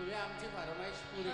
तुम्ही आमची फरमाईश पुरी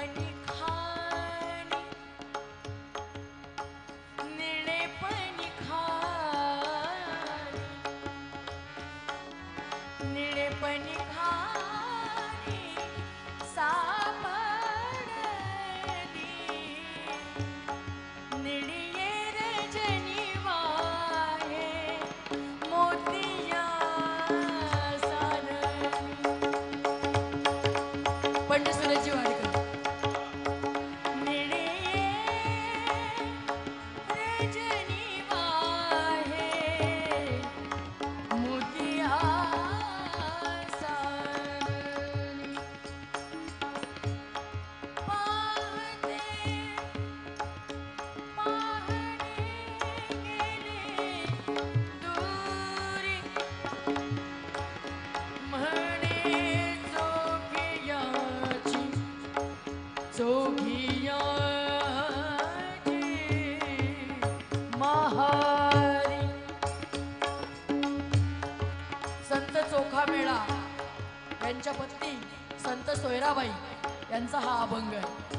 money संत सोयराबाई यांचा हा अभंग आहे.